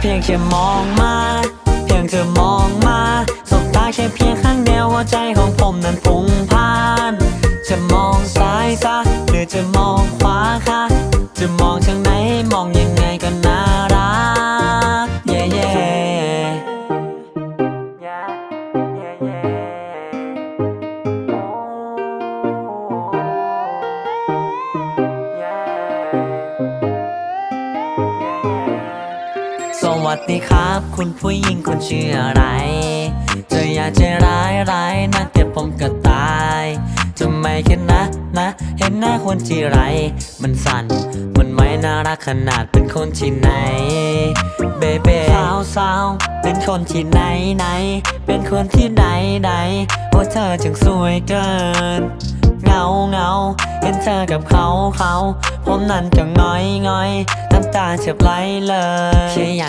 เพียงแค่มองมา เพียงเธอมองมาสบตาแค่เพียงข้างเดียวหัวใจของผมนั้นพุ่งพ่าน จะมองซ้ายซะหรือจะมองขวาคะจะมองทางไหน วัสดีครับ คุณผู้หญิงคุณชื่ออะไรเธออยากจะร้ายร้ายนักแต่ผมก็ตายทำไมแค่นะนะ เห็นหน้าคนที่ไร มันสั่นมันไม่น่ารักขนาดเป็นคนที่ไหน เบเบ้สาวสาวเป็นคนที่ไหนไหน เป็นคนที่ไหนไหนโอ้เธอจึงสวยเกินเงาเงาเห็นเธอกับเขาเขา ผมนั้นก็ง้อยง้อยน้ำตาเฉบไหลเลยแค่อยาก